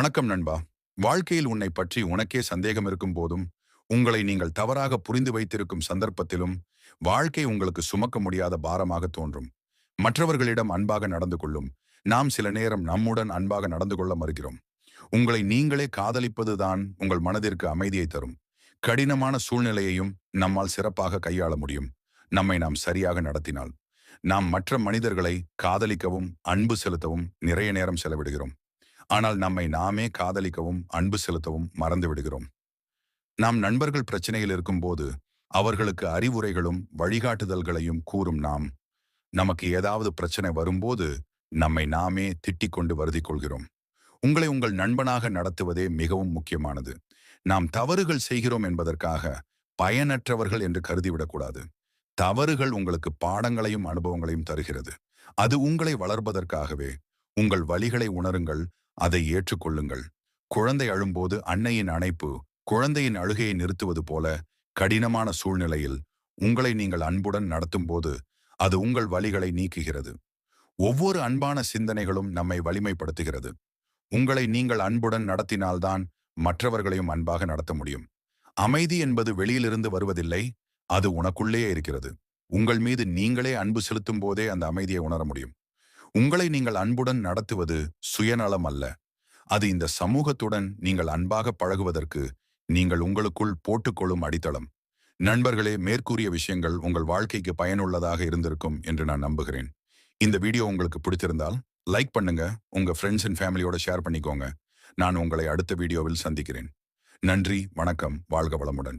வணக்கம் நண்பா. வாழ்க்கையில் உன்னை பற்றி உனக்கே சந்தேகம் இருக்கும் போதும் உங்களை நீங்கள் தவறாக புரிந்து வைத்திருக்கும் சந்தர்ப்பத்திலும் வாழ்க்கை உங்களுக்கு சுமக்க முடியாத பாரமாக தோன்றும். மற்றவர்களிடம் அன்பாக நடந்து கொள்ளும் நாம் சில நேரம் நம்முடன் அன்பாக நடந்து கொள்ள மறுக்கிறோம். உங்களை நீங்களே காதலிப்பதுதான் உங்கள் மனதிற்கு அமைதியை தரும். கடினமான சூழ்நிலையையும் நம்மால் சிறப்பாக கையாள முடியும். நம்மை நாம் சரியாக நடத்தினால். நாம் மற்ற மனிதர்களை காதலிக்கவும் அன்பு செலுத்தவும் நிறைய நேரம் செலவிடுகிறோம். ஆனால் நம்மை நாமே காதலிக்கவும் அன்பு செலுத்தவும் மறந்து விடுகிறோம். நாம் நண்பர்கள் பிரச்சனையில் இருக்கும்போது அவர்களுக்கு அறிவுரைகளும் வழிகாட்டுதல்களையும் கூறும் நாம். நமக்கு ஏதாவது பிரச்சனை வரும்போது நம்மை நாமே திட்டிக் கொண்டு வருதி கொள்கிறோம் உங்களை உங்கள் நண்பனாக நடத்துவதே மிகவும் முக்கியமானது. நாம் தவறுகள் செய்கிறோம் என்பதற்காக பயனற்றவர்கள் என்று கருதிவிடக்கூடாது. தவறுகள் உங்களுக்கு பாடங்களையும் அனுபவங்களையும் தருகிறது. அது உங்களை வளர்ப்பதற்காகவே. உங்கள் வழிகளை உணருங்கள் அதை ஏற்றுக்கொள்ளுங்கள். குழந்தை அழும்போது அன்னையின் அணைப்பு குழந்தையின் அழுகையை நிறுத்துவது போல கடினமான சூழ்நிலையில் உங்களை நீங்கள் அன்புடன் நடத்தும்போது அது உங்கள் வழிகளை நீக்குகிறது. ஒவ்வொரு அன்பான சிந்தனைகளும் நம்மை வலிமைப்படுத்துகிறது. உங்களை நீங்கள் அன்புடன் நடத்தினால்தான் மற்றவர்களையும் அன்பாக நடத்த முடியும். அமைதி என்பது வெளியிலிருந்து வருவதில்லை அது உனக்குள்ளேயே இருக்கிறது. உங்கள் மீது நீங்களே அன்பு செலுத்தும் போதே அந்த அமைதியை உணர முடியும். உங்களை நீங்கள் அன்புடன் நடத்துவது சுயநலம் அல்ல. அது இந்த சமூகத்துடன் நீங்கள் அன்பாக பழகுவதற்கு நீங்கள் உங்களுக்குள் போட்டுக்கொள்ளும் அடித்தளம். நண்பர்களே மேற்கூறிய விஷயங்கள் உங்கள் வாழ்க்கைக்கு பயனுள்ளதாக இருந்திருக்கும் என்று நான் நம்புகிறேன். இந்த வீடியோ உங்களுக்கு பிடித்திருந்தால் லைக் பண்ணுங்க உங்க ஃப்ரெண்ட்ஸ் அண்ட் ஃபேமிலியோட ஷேர் பண்ணிக்கோங்க. நான் உங்களை அடுத்த வீடியோவில் சந்திக்கிறேன். நன்றி வணக்கம் வாழ்க வளமுடன்.